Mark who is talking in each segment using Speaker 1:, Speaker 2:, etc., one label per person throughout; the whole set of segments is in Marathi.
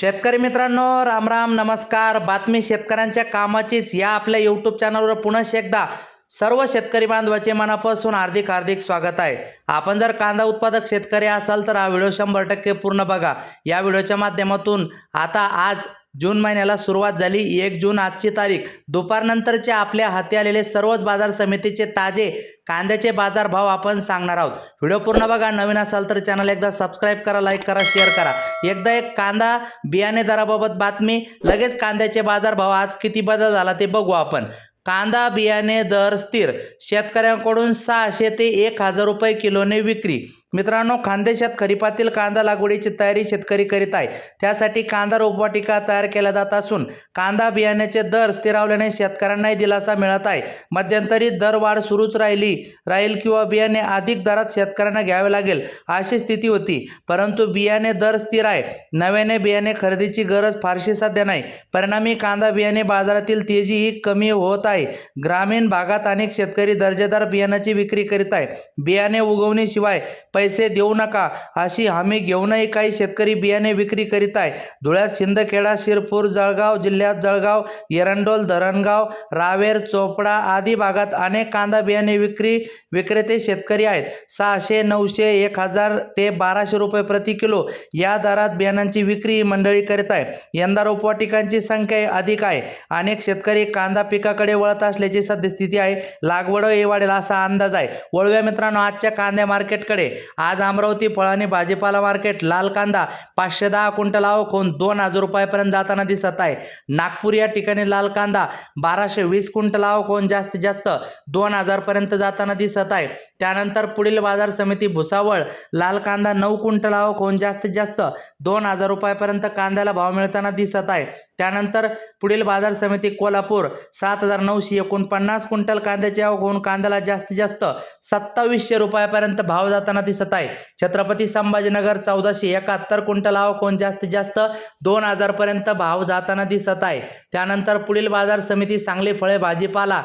Speaker 1: शेतकरी मित्रांनो राम राम नमस्कार. बातमी शेतकऱ्यांच्या कामाचीच या आपल्या यूट्यूब चॅनलवर पुन्हा एकदा सर्व शेतकरी बांधवाचे मनापासून हार्दिक हार्दिक स्वागत आहे. आपण जर कांदा उत्पादक शेतकरी असाल तर हा व्हिडिओ शंभर टक्के पूर्ण बघा. या व्हिडिओच्या माध्यमातून आता आज जून महिन्याला सुरुवात झाली. एक जून आजची तारीख. दुपारनंतरचे आपल्या हाती आलेले सर्वच बाजार समितीचे ताजे कांद्याचे बाजार भाव आपण सांगणार आहोत. व्हिडिओ पूर्ण बघा नवीन असाल तर चॅनल एकदा सबस्क्राईब करा लाईक करा शेअर करा. एकदा एक कांदा बियाणे दराबाबत बातमी लगेच कांद्याचे बाजार भाव आज किती बदल झाला ते बघू आपण. कांदा बियाणे दर स्थिर. शेतकऱ्यांकडून सहाशे ते एक हजार रुपये किलोने विक्री. मित्रांनो खानदेशात खरीपातील कांदा लागवडीची तयारी शेतकरी करीत आहे. त्यासाठी कांदा रोपवाटिका तयार केल्या जात असून कांदा बियाण्याचे दर स्थिरावल्याने शेतकऱ्यांनाही दिलासा मिळत आहे. मध्यंतरी दरवाढ सुरूच राहिली राहील किंवा बियाणे अधिक दरात शेतकऱ्यांना घ्यावे लागेल अशी स्थिती होती. परंतु बियाणे दर स्थिर आहे. नव्याने बियाणे खरेदीची गरज फारशी सध्या नाही. परिणामी कांदा बियाणे बाजारातील तेजी ही कमी होत आहे. ग्रामीण भागात अनेक शेतकरी दर्जेदार बियाणाची विक्री करीत आहे. बियाणे उगवणीशिवाय पैसे देऊ नका अशी हमी घेऊनही काही शेतकरी बियाणे विक्री करीत आहे. धुळ्यात शिंदखेडा शिरपूर जळगाव जिल्ह्यात जळगाव एरंडोल धरणगाव रावेर चोपडा आदी भागात अनेक कांदा बियाणे विक्री विक्रेते शेतकरी आहेत. सहाशे नऊशे एक हजार ते बाराशे रुपये प्रति किलो या दरात बियाणांची विक्री मंडळी करीत आहे. यंदा रोपवाटिकांची संख्या अधिक आहे. अनेक शेतकरी कांदा पिकाकडे वळत असल्याची सद्यस्थिती आहे. लागवडही वाढेल असा अंदाज आहे. वळव्या मित्रांनो आजच्या कांद्या मार्केटकडे. आज अमरावती फळाने भाजीपाला मार्केट लाल कांदा पाचशे दहा क्विंटल आवकून दोन हजार रुपयापर्यंत जाताना दिसत आहे. नागपूर या ठिकाणी लाल कांदा बाराशे वीस क्विंटल आवकून जास्तीत जास्त दोन हजारपर्यंत जाताना दिसत आहे. त्यानंतर पुढील बाजार समिती भुसावळ लाल कांदा नऊ क्विंटल आवकून जास्तीत जास्त दोन हजार रुपयापर्यंत कांद्याला भाव मिळताना दिसत आहे. त्यानंतर पुढील बाजार समिती कोल्हापूर सात हजार नऊशे एकोणपन्नास क्विंटल कांद्याची आवक होऊन कांद्याला जास्तीत जास्त सत्तावीसशे रुपयापर्यंत भाव जाताना दिसत आहे. छत्रपती संभाजीनगर चौदाशे एकाहत्तर क्विंटल आवक होऊन जास्तीत जास्त दोन हजारपर्यंत भाव जाताना दिसत आहे. त्यानंतर पुढील बाजार समिती सांगली फळे भाजीपाला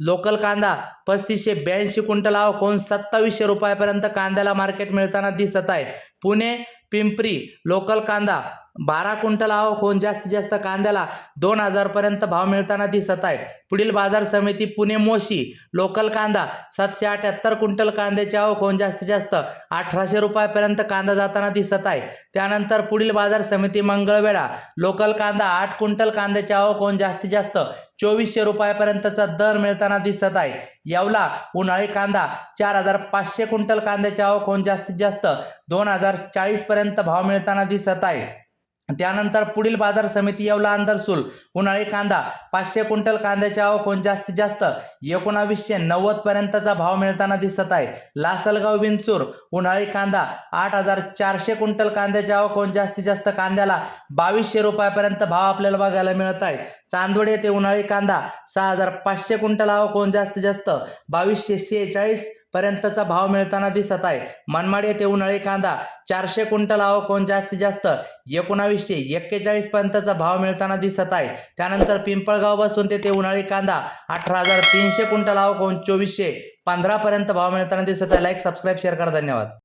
Speaker 1: लोकल कांदा पस्तीसशे ब्याऐंशी क्विंटल आवक होऊन सत्तावीसशे रुपयापर्यंत कांद्याला मार्केट मिळताना दिसत आहे. पुणे पिंपरी लोकल कांदा बारा क्विंटल आवक होऊन जास्तीत जास्त कांद्याला दोन हजारपर्यंत भाव मिळताना दिसत आहे पुढील बाजार समिती पुणे मोशी लोकल कांदा सातशे अठ्याहत्तर क्विंटल कांद्याची आवक होऊन जास्तीत जास्त अठराशे रुपयापर्यंत कांदा जाताना दिसत आहे. त्यानंतर पुढील बाजार समिती मंगळवेढा लोकल कांदा आठ क्विंटल कांद्याची आवक होऊन जास्तीत जास्त चोवीसशे रुपयापर्यंतचा दर मिळताना दिसत आहे. येवला उन्हाळी कांदा चार हजार पाचशे क्विंटल कांद्याची आवक होऊन जास्तीत जास्त दोन हजार चाळीसपर्यंत भाव मिळताना दिसत आहे. त्यानंतर पुढील बाजार समिती येवला अंधरसूल उन्हाळी कांदा पाचशे क्विंटल कांद्याची आवक जास्तीत जास्त एकोणावीसशे नव्वद पर्यंतचा भाव मिळताना दिसत आहे. लासलगाव विंचूर उन्हाळी कांदा आठ हजार चारशे क्विंटल कांद्याच्या आवक जास्तीत जास्त कांद्याला बावीसशे रुपयापर्यंत भाव आपल्याला बघायला मिळत आहे. चांदवड येथे उन्हाळी कांदा सहा हजार पाचशे क्विंटल आवक जास्तीत जास्त बावीसशे सेहेचाळीस पर्यंतचा भाव मिळताना दिसत आहे. मनमाड येथे उन्हाळी कांदा चारशे क्विंटल आव कोण जास्तीत जास्त? एकोणावीसशे एक्केचाळीस पर्यंतचा भाव मिळताना दिसत आहे. त्यानंतर पिंपळगाव बसून तेथे उन्हाळी कांदा अठरा हजार तीनशे क्विंटल आव कोण चोवीसशे पंधरापर्यंत भाव मिळताना दिसत आहे. लाईक सबस्क्राईब शेअर करा. धन्यवाद.